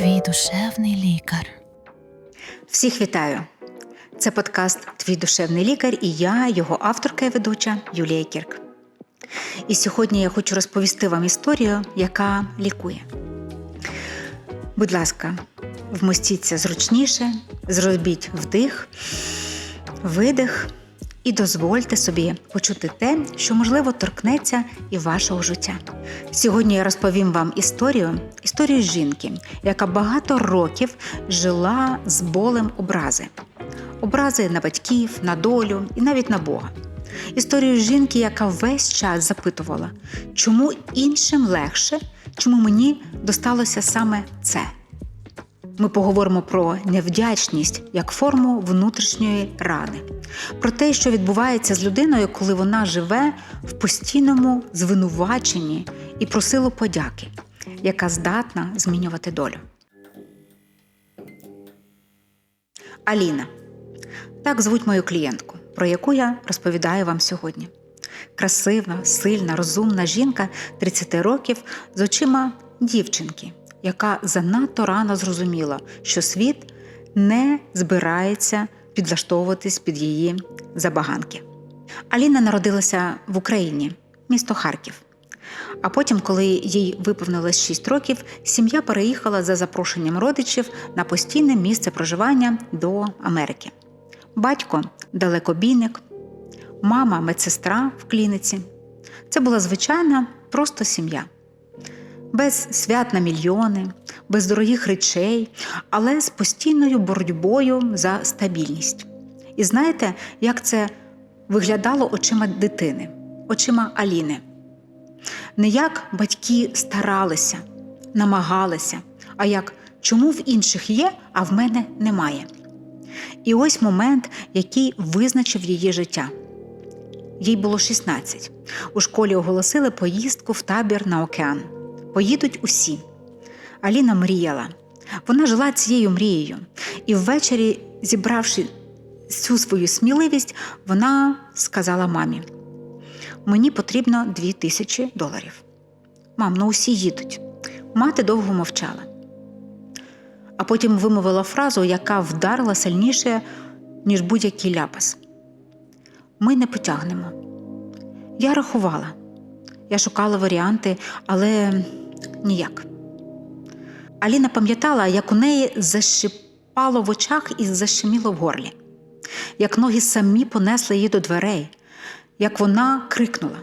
твій душевний лікар. Всіх вітаю! Це подкаст Твій душевний лікар і я, його авторка і ведуча Юлія Кірк. І сьогодні я хочу розповісти вам історію, яка лікує. Будь ласка, вмостіться зручніше, зробіть вдих, видих і дозвольте собі почути те, що можливо торкнеться і вашого життя. Сьогодні я розповім вам історію, історію жінки, яка багато років жила з болем образи. Образи на батьків, на долю і навіть на Бога. Історію жінки, яка весь час запитувала, чому іншим легше, чому мені досталося саме це. Ми поговоримо про невдячність як форму внутрішньої рани, про те, що відбувається з людиною, коли вона живе в постійному звинуваченні і про силу подяки, яка здатна змінювати долю. Аліна. Так звуть мою клієнтку, про яку я розповідаю вам сьогодні. Красива, сильна, розумна жінка 30 років з очима дівчинки, яка занадто рано зрозуміла, що світ не збирається підлаштовуватись під її забаганки. Аліна народилася в Україні, місто Харків. А потім, коли їй виповнилось 6 років, сім'я переїхала за запрошенням родичів на постійне місце проживання до Америки. Батько далекобійник, мама медсестра в клініці. Це була звичайна, просто сім'я. Без свят на мільйони, без дорогих речей, але з постійною боротьбою за стабільність. І знаєте, як це виглядало очима дитини, очима Аліни? Не як батьки старалися, намагалися, а як чому в інших є, а в мене немає. І ось момент, який визначив її життя. Їй було 16. У школі оголосили поїздку в табір на океан. Поїдуть усі. Аліна мріяла. Вона жила цією мрією. І ввечері, зібравши всю свою сміливість, вона сказала мамі: Мені потрібно дві тисячі доларів. Мам, ну усі їдуть. Мати довго мовчала а потім вимовила фразу, яка вдарила сильніше, ніж будь-який ляпас. Ми не потягнемо. Я рахувала, я шукала варіанти, але ніяк. Аліна пам'ятала, як у неї защипало в очах і защеміло в горлі, як ноги самі понесли її до дверей, як вона крикнула: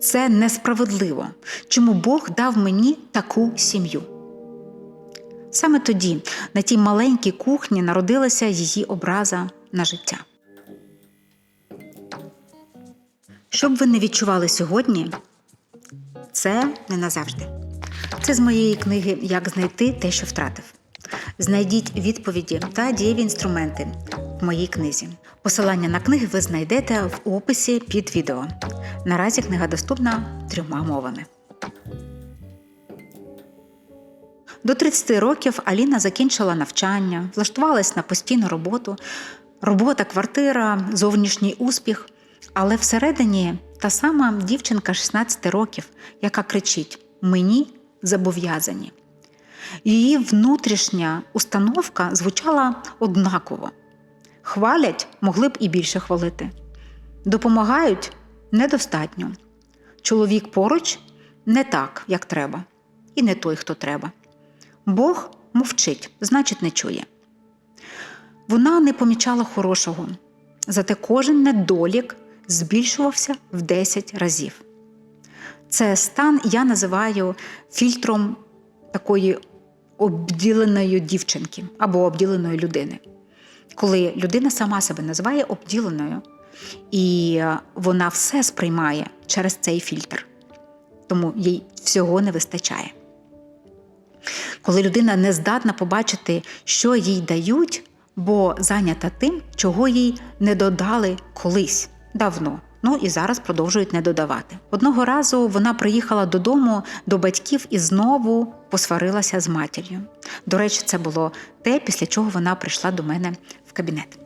Це несправедливо. Чому Бог дав мені таку сім'ю? Саме тоді, на тій маленькій кухні, народилася її образа на життя. Що б ви не відчували сьогодні, це не назавжди. Це з моєї книги Як знайти те, що втратив. Знайдіть відповіді та дієві інструменти в моїй книзі. Посилання на книги ви знайдете в описі під відео. Наразі книга доступна трьома мовами. До 30 років Аліна закінчила навчання, влаштувалась на постійну роботу, робота, квартира, зовнішній успіх. Але всередині та сама дівчинка 16 років, яка кричить: Мені зобов'язані. Її внутрішня установка звучала однаково. Хвалять, могли б і більше хвалити. Допомагають недостатньо. Чоловік поруч не так, як треба, і не той, хто треба. Бог мовчить, значить, не чує. Вона не помічала хорошого, зате кожен недолік збільшувався в 10 разів. Це стан я називаю фільтром такої обділеної дівчинки або обділеної людини. Коли людина сама себе називає обділеною, і вона все сприймає через цей фільтр, тому їй всього не вистачає. Коли людина не здатна побачити, що їй дають, бо зайнята тим, чого їй не додали колись давно. Ну і зараз продовжують не додавати. Одного разу вона приїхала додому до батьків і знову посварилася з матір'ю. До речі, це було те, після чого вона прийшла до мене в кабінет.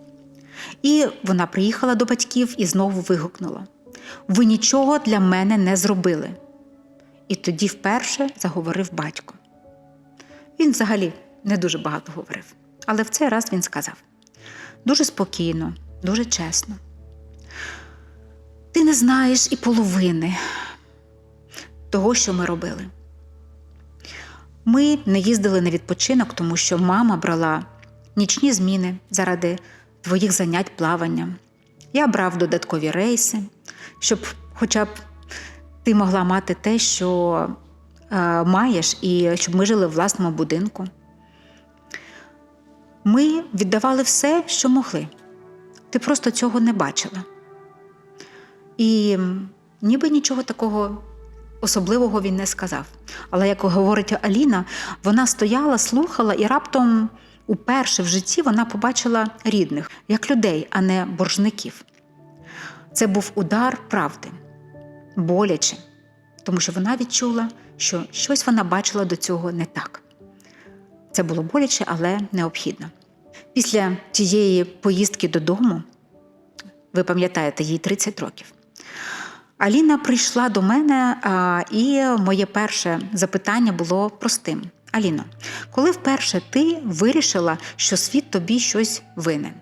І вона приїхала до батьків і знову вигукнула: Ви нічого для мене не зробили. І тоді вперше заговорив батько. Він взагалі не дуже багато говорив. Але в цей раз він сказав дуже спокійно, дуже чесно. Ти не знаєш і половини того, що ми робили. Ми не їздили на відпочинок, тому що мама брала нічні зміни заради твоїх занять плаванням. Я брав додаткові рейси, щоб хоча б ти могла мати те, що е, маєш, і щоб ми жили в власному будинку. Ми віддавали все, що могли. Ти просто цього не бачила. І ніби нічого такого особливого він не сказав. Але, як говорить Аліна, вона стояла, слухала і раптом уперше в житті вона побачила рідних як людей, а не боржників. Це був удар правди, боляче, тому що вона відчула, що щось вона бачила до цього не так. Це було боляче, але необхідно. Після тієї поїздки додому, ви пам'ятаєте, їй 30 років. Аліна прийшла до мене, і моє перше запитання було простим: Аліно, коли вперше ти вирішила, що світ тобі щось винен?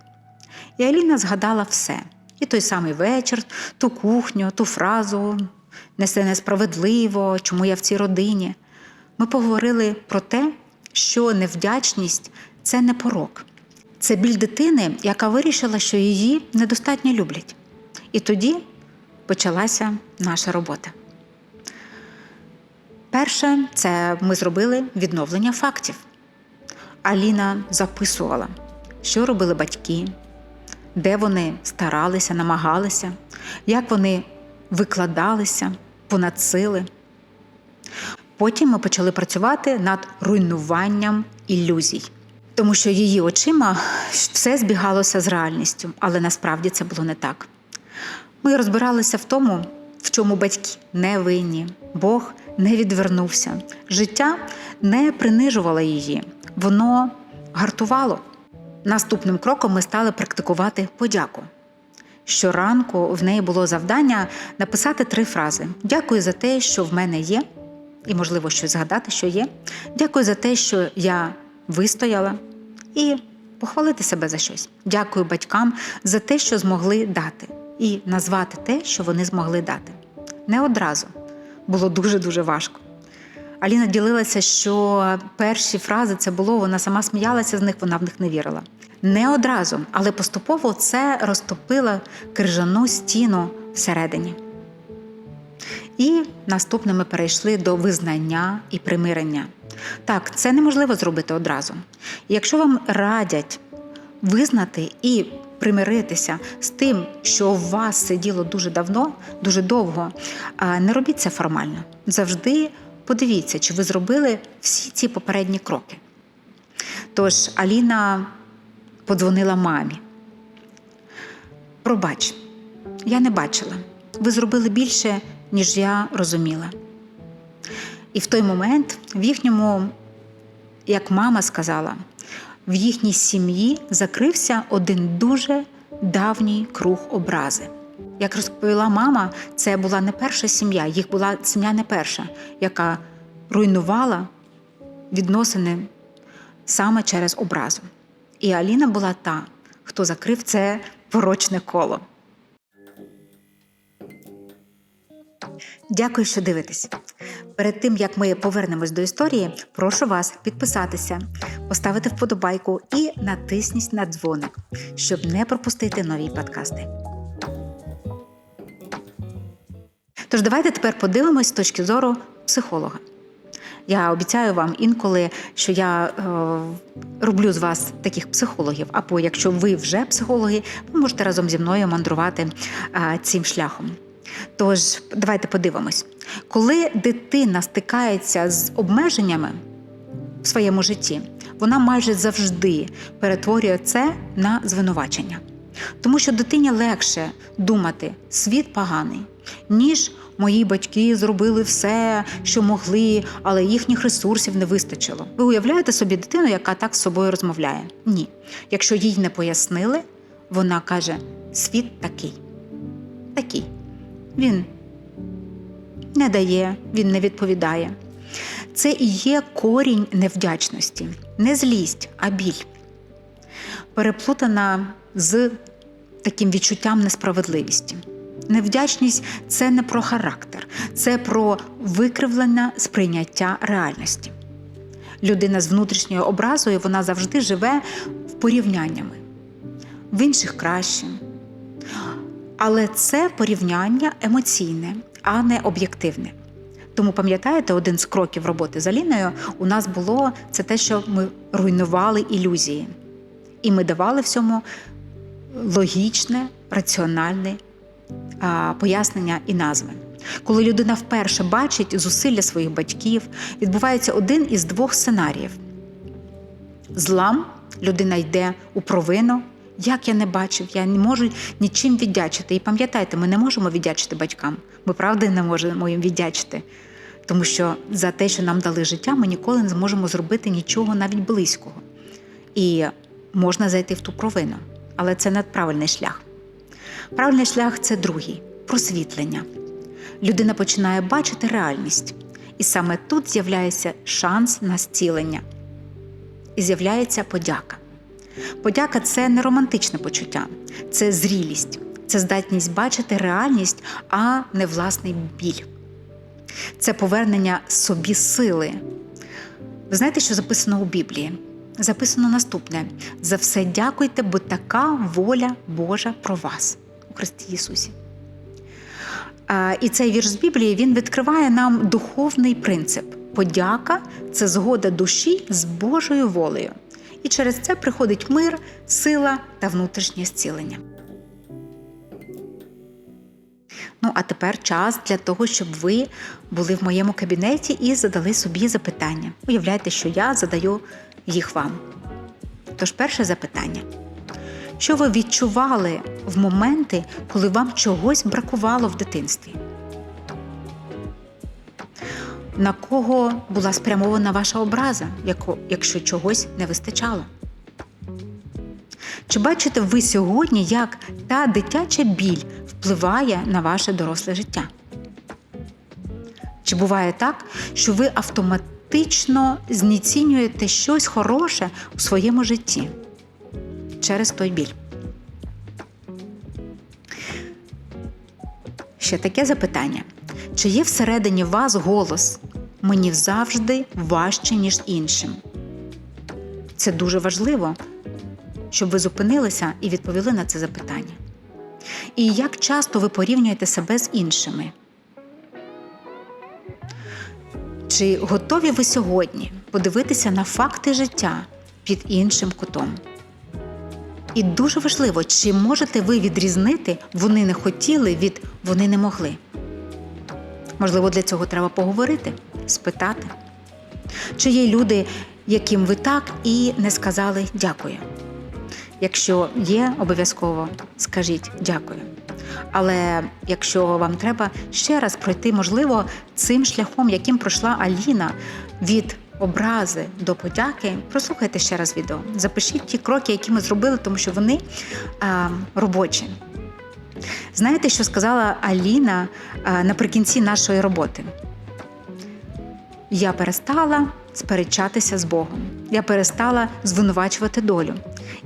І Аліна згадала все: і той самий вечір, ту кухню, ту фразу «Несе несправедливо, чому я в цій родині. Ми поговорили про те, що невдячність це не порок. Це біль дитини, яка вирішила, що її недостатньо люблять. І тоді почалася наша робота. Перше, це ми зробили відновлення фактів. Аліна записувала, що робили батьки, де вони старалися, намагалися, як вони викладалися, понад сили. Потім ми почали працювати над руйнуванням ілюзій, тому що її очима все збігалося з реальністю, але насправді це було не так. Ми розбиралися в тому, в чому батьки не винні, Бог не відвернувся. Життя не принижувало її, воно гартувало. Наступним кроком ми стали практикувати подяку. Щоранку в неї було завдання написати три фрази: Дякую за те, що в мене є, і, можливо, щось згадати, що є. Дякую за те, що я вистояла, і похвалити себе за щось. Дякую батькам за те, що змогли дати, і назвати те, що вони змогли дати. Не одразу було дуже-дуже важко. Аліна ділилася, що перші фрази це було, вона сама сміялася з них, вона в них не вірила. Не одразу, але поступово це розтопило крижану стіну всередині. І наступне ми перейшли до визнання і примирення. Так, це неможливо зробити одразу. Якщо вам радять визнати і примиритися з тим, що у вас сиділо дуже давно, дуже довго, не робіть це формально. Завжди подивіться, чи ви зробили всі ці попередні кроки. Тож Аліна подзвонила мамі. Пробач, я не бачила. Ви зробили більше, ніж я розуміла. І в той момент в їхньому, як мама сказала, в їхній сім'ї закрився один дуже давній круг образи. Як розповіла мама, це була не перша сім'я, їх була сім'я не перша, яка руйнувала відносини саме через образу. І Аліна була та, хто закрив це порочне коло. Дякую, що дивитесь. Перед тим як ми повернемось до історії, прошу вас підписатися, поставити вподобайку і натисніть на дзвоник, щоб не пропустити нові подкасти. Тож давайте тепер подивимось з точки зору психолога. Я обіцяю вам інколи, що я е, роблю з вас таких психологів. Або якщо ви вже психологи, ви можете разом зі мною мандрувати е, цим шляхом. Тож, давайте подивимось, коли дитина стикається з обмеженнями в своєму житті, вона майже завжди перетворює це на звинувачення. Тому що дитині легше думати світ поганий, ніж мої батьки зробили все, що могли, але їхніх ресурсів не вистачило. Ви уявляєте собі дитину, яка так з собою розмовляє? Ні. Якщо їй не пояснили, вона каже: світ такий. Такий. Він не дає, він не відповідає. це і є корінь невдячності, не злість, а біль, переплутана з таким відчуттям несправедливості. Невдячність це не про характер, це про викривлене сприйняття реальності. Людина з внутрішньою образою вона завжди живе в порівняннями, в інших краще. Але це порівняння емоційне, а не об'єктивне. Тому пам'ятаєте, один з кроків роботи з Аліною у нас було це те, що ми руйнували ілюзії. І ми давали всьому логічне, раціональне а, пояснення і назви. Коли людина вперше бачить зусилля своїх батьків, відбувається один із двох сценаріїв. Злам людина йде у провину, як я не бачив, я не можу нічим віддячити. І пам'ятайте, ми не можемо віддячити батькам. Ми правда не можемо їм віддячити. Тому що за те, що нам дали життя, ми ніколи не зможемо зробити нічого навіть близького. І можна зайти в ту провину. Але це не правильний шлях. Правильний шлях це другий просвітлення. Людина починає бачити реальність. І саме тут з'являється шанс на зцілення. І з'являється подяка. Подяка це не романтичне почуття, це зрілість, це здатність бачити реальність, а не власний біль. Це повернення собі сили. Ви знаєте, що записано у Біблії? Записано наступне: за все дякуйте, бо така воля Божа про вас у Христі Ісусі. І цей вірш з Біблії він відкриває нам духовний принцип. Подяка це згода душі з Божою волею. І через це приходить мир, сила та внутрішнє зцілення. Ну, а тепер час для того, щоб ви були в моєму кабінеті і задали собі запитання. Уявляйте, що я задаю їх вам. Тож, перше запитання. Що ви відчували в моменти, коли вам чогось бракувало в дитинстві? На кого була спрямована ваша образа, якщо чогось не вистачало? Чи бачите ви сьогодні, як та дитяча біль впливає на ваше доросле життя? Чи буває так, що ви автоматично знецінюєте щось хороше у своєму житті через той біль? Ще таке запитання. Чи є всередині вас голос мені завжди важче, ніж іншим? Це дуже важливо, щоб ви зупинилися і відповіли на це запитання. І як часто ви порівнюєте себе з іншими? Чи готові ви сьогодні подивитися на факти життя під іншим кутом? І дуже важливо, чи можете ви відрізнити вони не хотіли від вони не могли? Можливо, для цього треба поговорити, спитати. Чи є люди, яким ви так і не сказали дякую? Якщо є, обов'язково скажіть дякую. Але якщо вам треба ще раз пройти, можливо, цим шляхом, яким пройшла Аліна від образи до подяки, прослухайте ще раз відео. Запишіть ті кроки, які ми зробили, тому що вони а, робочі. Знаєте, що сказала Аліна а, наприкінці нашої роботи? Я перестала сперечатися з Богом. Я перестала звинувачувати долю.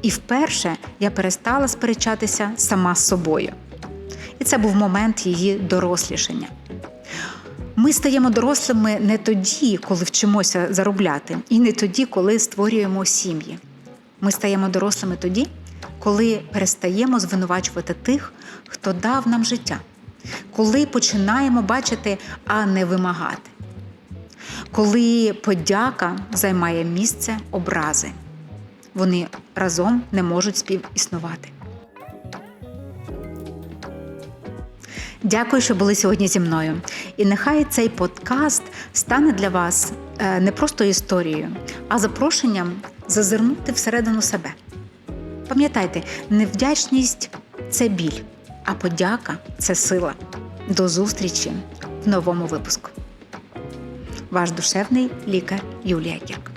І вперше я перестала сперечатися сама з собою. І це був момент її дорослішання. Ми стаємо дорослими не тоді, коли вчимося заробляти, і не тоді, коли створюємо сім'ї. Ми стаємо дорослими тоді, коли перестаємо звинувачувати тих, хто дав нам життя, коли починаємо бачити, а не вимагати, коли подяка займає місце образи. Вони разом не можуть співіснувати. Дякую, що були сьогодні зі мною. І нехай цей подкаст стане для вас е, не просто історією, а запрошенням зазирнути всередину себе. Пам'ятайте, невдячність це біль, а подяка це сила. До зустрічі в новому випуску. Ваш душевний лікар Юлія Кірк.